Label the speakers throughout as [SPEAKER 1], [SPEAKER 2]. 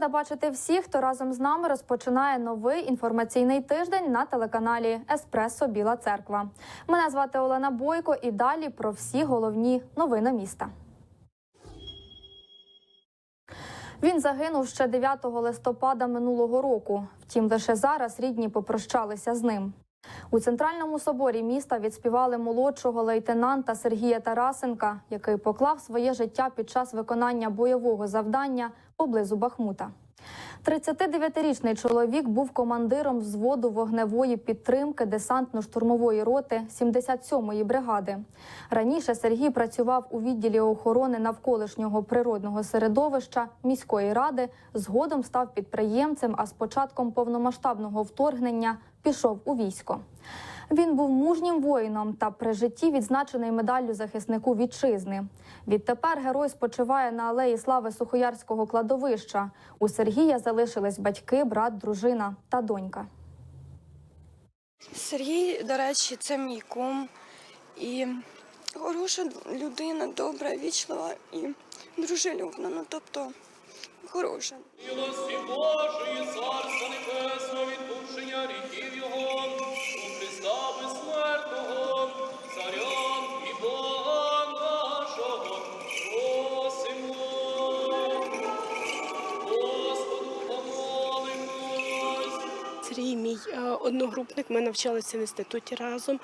[SPEAKER 1] Рада бачити всіх, хто разом з нами розпочинає новий інформаційний тиждень на телеканалі Еспресо Біла Церква. Мене звати Олена Бойко і далі про всі головні новини міста. Він загинув ще 9 листопада минулого року. Втім, лише зараз рідні попрощалися з ним. У центральному соборі міста відспівали молодшого лейтенанта Сергія Тарасенка, який поклав своє життя під час виконання бойового завдання поблизу Бахмута. 39-річний чоловік був командиром взводу вогневої підтримки десантно-штурмової роти 77-ї бригади. Раніше Сергій працював у відділі охорони навколишнього природного середовища міської ради. Згодом став підприємцем. А з початком повномасштабного вторгнення пішов у військо. Він був мужнім воїном та при житті відзначений медаллю захиснику вітчизни. Відтепер герой спочиває на алеї слави Сухоярського кладовища. У Сергія залишились батьки, брат, дружина та донька.
[SPEAKER 2] Сергій, до речі, це мій кум і хороша людина, добра, вічлива і дружелюбна. Ну тобто хороша.
[SPEAKER 3] Милості Божої, царства небесного, відпущення гріхів Його,
[SPEAKER 4] одногрупник. Ми навчалися в інституті разом.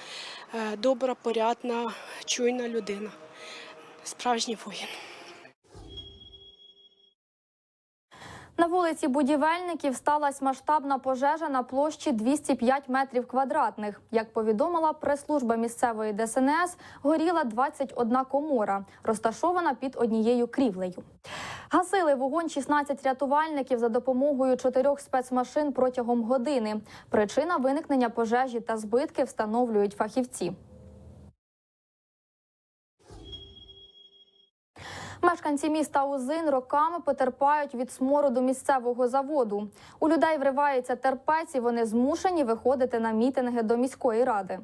[SPEAKER 4] Е, Добра, порядна, чуйна людина. Справжній воїн.
[SPEAKER 1] На вулиці будівельників сталася масштабна пожежа на площі 205 метрів квадратних. Як повідомила прес-служба місцевої ДСНС, горіла 21 комора, розташована під однією крівлею. Гасили вогонь 16 рятувальників за допомогою чотирьох спецмашин протягом години. Причина виникнення пожежі та збитки встановлюють фахівці. Мешканці міста Узин роками потерпають від смороду місцевого заводу. У людей вривається терпець, і вони змушені виходити на мітинги до міської ради.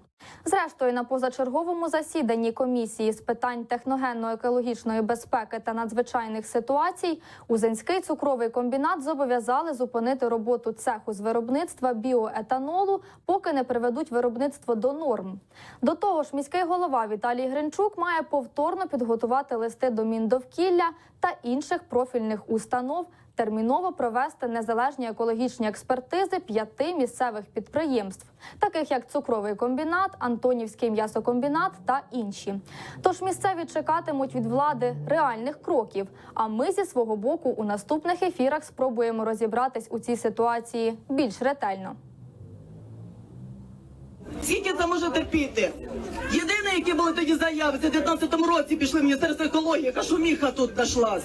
[SPEAKER 1] Зрештою, на позачерговому засіданні комісії з питань техногенно-екологічної безпеки та надзвичайних ситуацій Узинський цукровий комбінат зобов'язали зупинити роботу цеху з виробництва біоетанолу, поки не приведуть виробництво до норм. До того ж, міський голова Віталій Гринчук має повторно підготувати листи до Міндовкілля та інших профільних установ. Терміново провести незалежні екологічні експертизи п'яти місцевих підприємств, таких як цукровий комбінат, Антонівський м'ясокомбінат та інші. Тож місцеві чекатимуть від влади реальних кроків. А ми зі свого боку у наступних ефірах спробуємо розібратись у цій ситуації більш ретельно.
[SPEAKER 5] Скільки це може терпіти? Єдине, які були тоді заяви, це в 19-му році пішли в Міністерство екології, яка шуміха тут нашлась.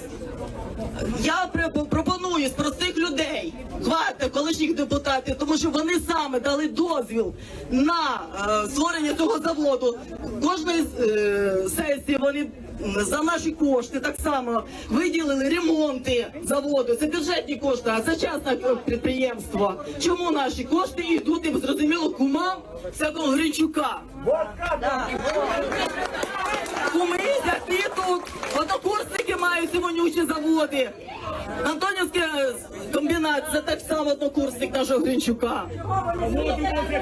[SPEAKER 5] Я пропоную з простих людей, хватить колишніх депутатів, тому що вони саме дали дозвіл на е, створення цього заводу. Кожної е, сесії вони за наші кошти так само виділили ремонти заводу. Це бюджетні кошти, а це частне підприємство. Чому наші кошти йдуть і зрозуміло кумам всякого Гринчука? Куми, які тут, однокурсники мають вонючі заводи. Антонівський комбінат це так само однокурсник нашого Гринчука.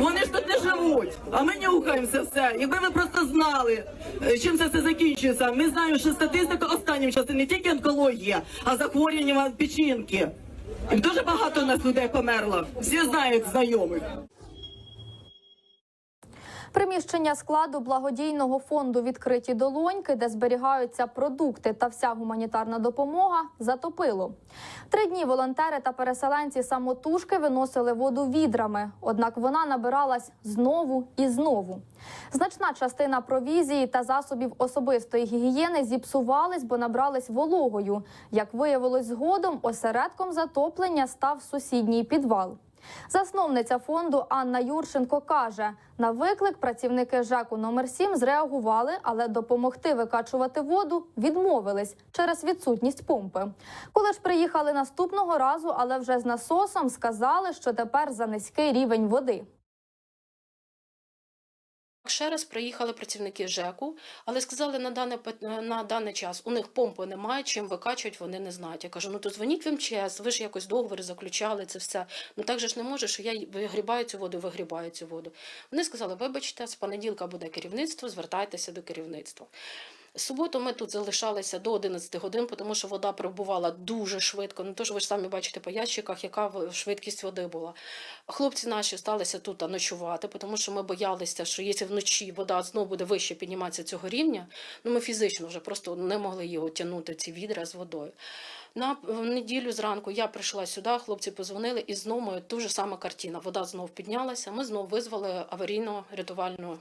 [SPEAKER 5] Вони ж тут не живуть, а ми нюхаємося все. Якби ви просто знали, е, чим це все закінчується. Ми знаємо, що статистика останнім часом не тільки онкологія, а захворювання печінки. І дуже багато у нас людей померло. Всі знають знайомих.
[SPEAKER 1] Приміщення складу благодійного фонду відкриті долоньки, де зберігаються продукти та вся гуманітарна допомога, затопило. Три дні волонтери та переселенці самотужки виносили воду відрами, однак вона набиралась знову і знову. Значна частина провізії та засобів особистої гігієни зіпсувались, бо набрались вологою. Як виявилось згодом, осередком затоплення став сусідній підвал. Засновниця фонду Анна Юрченко каже: на виклик працівники ЖЕКу номер 7 зреагували, але допомогти викачувати воду відмовились через відсутність помпи. Коли ж приїхали наступного разу, але вже з насосом, сказали, що тепер за низький рівень води.
[SPEAKER 6] Ще раз приїхали працівники ЖЕКу, але сказали на даний, на даний час у них помпи немає, чим викачують, вони не знають. Я кажу, ну то дзвоніть в МЧС, ви ж якось договори заключали це все. Ну так же ж не може, що я вигрібаю цю воду, вигрібаю цю воду. Вони сказали, вибачте, з понеділка буде керівництво, звертайтеся до керівництва. Суботу ми тут залишалися до 11 годин, тому що вода прибувала дуже швидко. Ну тож ви ж самі бачите по ящиках, яка швидкість води була. Хлопці наші сталися тут ночувати, тому що ми боялися, що якщо вночі вода знову буде вище підніматися цього рівня, ну ми фізично вже просто не могли його тягнути, ці відра з водою. На неділю зранку я прийшла сюди, хлопці позвонили, і знову моя ту ж сама картина. Вода знову піднялася. Ми знову визвали аварійно-рятувальну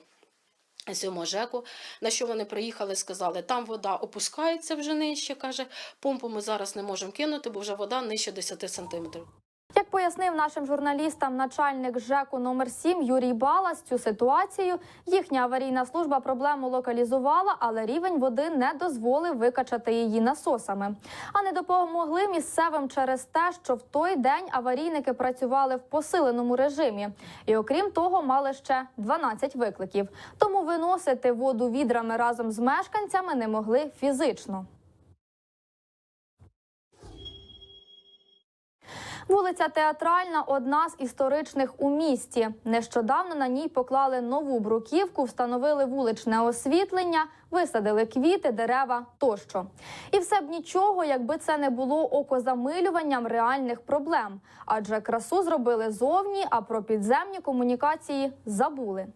[SPEAKER 6] сьому ЖЕКу, на що вони приїхали, сказали, там вода опускається вже нижче, каже, помпу ми зараз не можемо кинути, бо вже вода нижче 10 сантиметрів.
[SPEAKER 1] Як пояснив нашим журналістам начальник ЖЕКу номер 7 Юрій Балас, цю ситуацію їхня аварійна служба проблему локалізувала, але рівень води не дозволив викачати її насосами. А не допомогли місцевим через те, що в той день аварійники працювали в посиленому режимі, і окрім того, мали ще 12 викликів. Тому виносити воду відрами разом з мешканцями не могли фізично. Вулиця Театральна одна з історичних у місті. Нещодавно на ній поклали нову бруківку, встановили вуличне освітлення, висадили квіти, дерева тощо. І все б нічого, якби це не було окозамилюванням реальних проблем. Адже красу зробили зовні, а про підземні комунікації забули.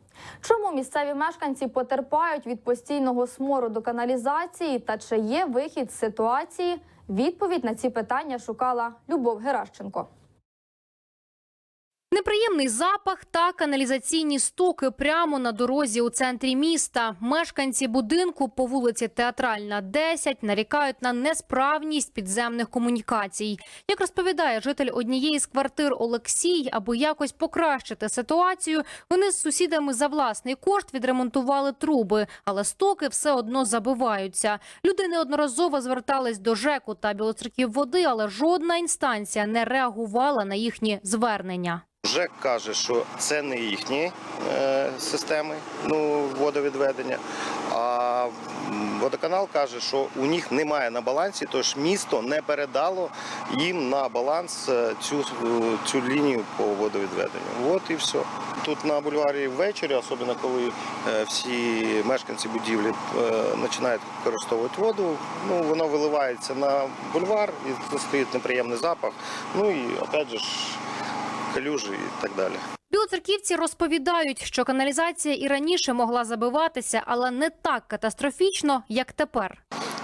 [SPEAKER 1] Чому місцеві мешканці потерпають від постійного смороду каналізації та чи є вихід з ситуації? Відповідь на ці питання шукала Любов Геращенко.
[SPEAKER 7] Неприємний запах та каналізаційні стоки прямо на дорозі у центрі міста. Мешканці будинку по вулиці Театральна 10 нарікають на несправність підземних комунікацій. Як розповідає житель однієї з квартир Олексій, аби якось покращити ситуацію, вони з сусідами за власний кошт відремонтували труби, але стоки все одно забиваються. Люди неодноразово звертались до ЖЕКу та білоцерків води, але жодна інстанція не реагувала на їхні звернення.
[SPEAKER 8] ЖЕК каже, що це не їхні е, системи ну, водовідведення. А водоканал каже, що у них немає на балансі, тож місто не передало їм на баланс е, цю, е, цю лінію по водовідведенню. От і все. Тут на бульварі ввечері, особливо коли всі мешканці будівлі починають використовувати воду, ну воно виливається на бульвар і стоїть неприємний запах. Ну і опять же калюжі і так далі.
[SPEAKER 7] Білоцерківці розповідають, що каналізація і раніше могла забиватися, але не так катастрофічно, як тепер.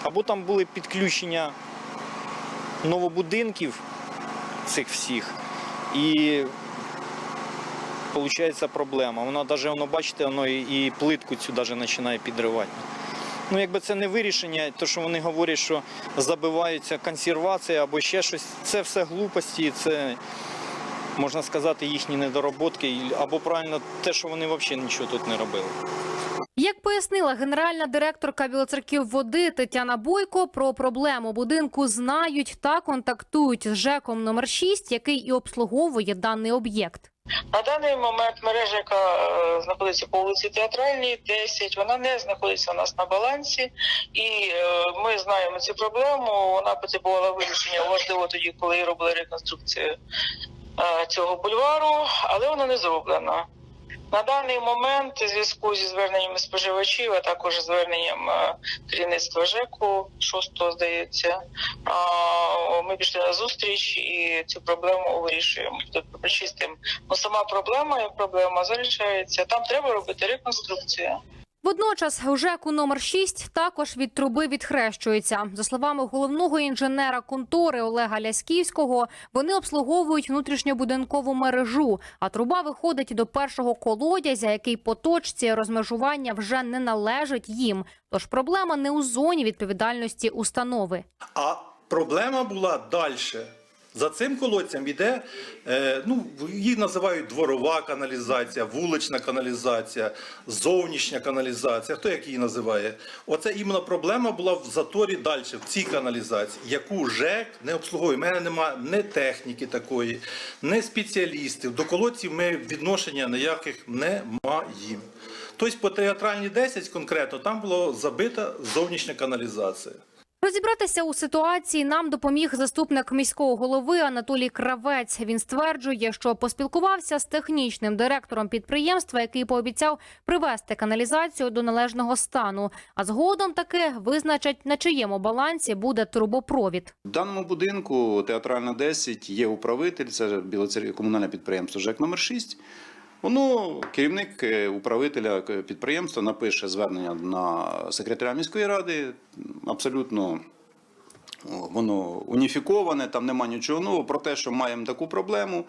[SPEAKER 9] або там були підключення новобудинків цих всіх. І виходить проблема. Вона навіть, воно, бачите, воно і, і плитку цю навіть починає підривати. Ну, якби це не вирішення, то що вони говорять, що забиваються консервація або ще щось, це все глупості, це можна сказати їхні недороботки, або правильно те, що вони взагалі нічого тут не робили.
[SPEAKER 7] Як пояснила генеральна директорка Білоцерків води Тетяна Бойко, про проблему будинку знають та контактують з ЖЕКом номер 6, який і обслуговує даний об'єкт.
[SPEAKER 10] На даний момент мережа, яка е, знаходиться по вулиці Театральній, 10, вона не знаходиться у нас на балансі, і е, ми знаємо цю проблему. Вона потребувала вирішення важливо тоді, коли робили реконструкцію цього бульвару, але вона не зроблена. На даний момент, у зв'язку зі зверненнями споживачів, а також зверненням е, керівництва ЖЕКу, 6 здається, ми пішли на зустріч і цю проблему вирішуємо. Тобто причистимо. Ну сама проблема як проблема залишається. Там треба робити реконструкцію.
[SPEAKER 7] Водночас у ЖЕКу номер 6 також від труби відхрещується. За словами головного інженера контори Олега Лясківського, вони обслуговують внутрішньобудинкову мережу, а труба виходить до першого колодязя, який по точці розмежування вже не належить їм. Тож проблема не у зоні відповідальності установи.
[SPEAKER 11] А проблема була далі. За цим колодцем йде, е, ну, її називають дворова каналізація, вулична каналізація, зовнішня каналізація. Хто як її називає? Оце іменно проблема була в заторі далі, в цій каналізації, яку ЖЕК не обслуговує. У мене немає ні техніки такої, ні спеціалістів. До колодців ми відношення ніяких не маємо. Тобто по театральній 10 конкретно там була забита зовнішня каналізація.
[SPEAKER 7] Розібратися у ситуації нам допоміг заступник міського голови Анатолій Кравець. Він стверджує, що поспілкувався з технічним директором підприємства, який пообіцяв привести каналізацію до належного стану. А згодом таки визначать, на чиєму балансі буде трубопровід.
[SPEAKER 12] В даному будинку театральна 10 є управитель, це комунальне підприємство ЖЕК номер 6. Воно керівник е, управителя е, підприємства напише звернення на секретаря міської ради. Абсолютно воно уніфіковане, там нема нічого нового. Про те, що маємо таку проблему.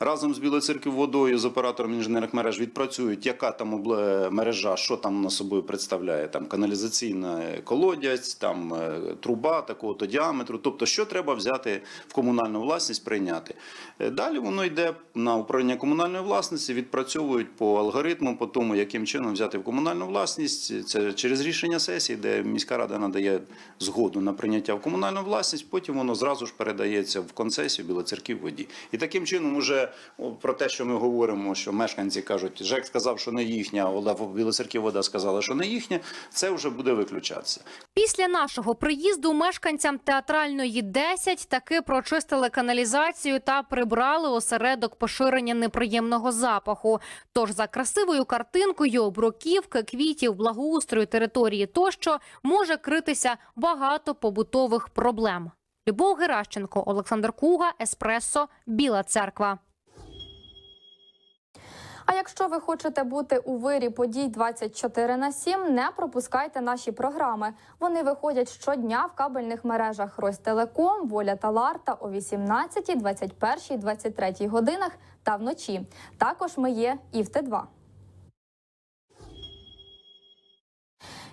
[SPEAKER 12] Разом з Білоцерків водою, з оператором інженерних мереж відпрацюють, яка там мережа, що там на собою представляє. Там каналізаційна колодязь, там е, труба такого-то діаметру. Тобто, що треба взяти в комунальну власність, прийняти. Е, Далі воно йде на управління комунальної власності, відпрацьовують по алгоритму, по тому, яким чином взяти в комунальну власність. Це через рішення сесії, де міська рада надає згоду на прийняття в комунальну власність, потім воно зразу ж передається в концесію Білоцерків воді. І таким чином, уже про те, що ми говоримо, що мешканці кажуть, ЖЕК сказав, що не їхня, а Білоцерків вода сказала, що не їхня, це вже буде виключатися.
[SPEAKER 7] Після нашого приїзду мешканцям театральної 10 таки прочистили каналізацію та прибрали осередок поширення неприємного запаху. Тож за красивою картинкою бруківки, квітів, благоустрою території тощо може критися багато побутових проблем. Любов Геращенко, Олександр Куга, Еспресо, Біла Церква.
[SPEAKER 1] А якщо ви хочете бути у вирі подій 24 на 7, не пропускайте наші програми. Вони виходять щодня в кабельних мережах Ростелеком, Воля та Ларта о 18, 21, 23 годинах та вночі. Також ми є і в Т2.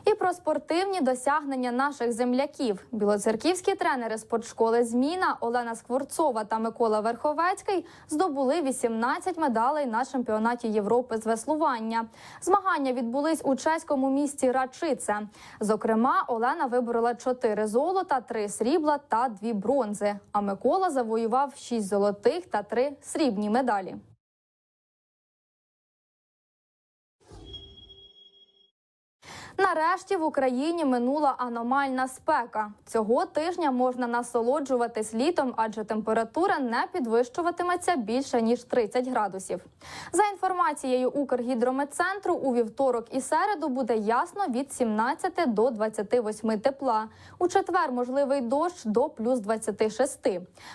[SPEAKER 1] І про спортивні досягнення наших земляків. Білоцерківські тренери спортшколи Зміна Олена Скворцова та Микола Верховецький здобули 18 медалей на чемпіонаті Європи з веслування. Змагання відбулись у чеському місті Рачице. Зокрема, Олена виборола 4 золота, 3 срібла та 2 бронзи. А Микола завоював 6 золотих та 3 срібні медалі. Нарешті в Україні минула аномальна спека. Цього тижня можна насолоджуватись літом, адже температура не підвищуватиметься більше ніж 30 градусів. За інформацією Укргідрометцентру, у вівторок і середу буде ясно від 17 до 28 тепла. У четвер можливий дощ до плюс 26.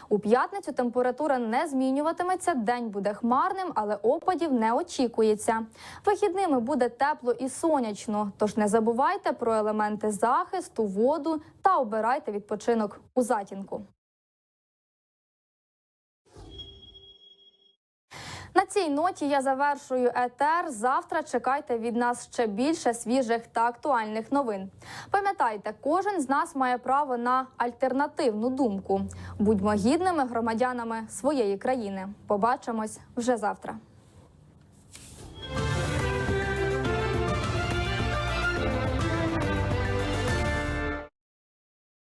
[SPEAKER 1] У п'ятницю температура не змінюватиметься. День буде хмарним, але опадів не очікується. Вихідними буде тепло і сонячно. Тож не забувайте про елементи захисту, воду та обирайте відпочинок у затінку. На цій ноті я завершую етер. Завтра чекайте від нас ще більше свіжих та актуальних новин. Пам'ятайте, кожен з нас має право на альтернативну думку. Будьмо гідними громадянами своєї країни. Побачимось вже завтра.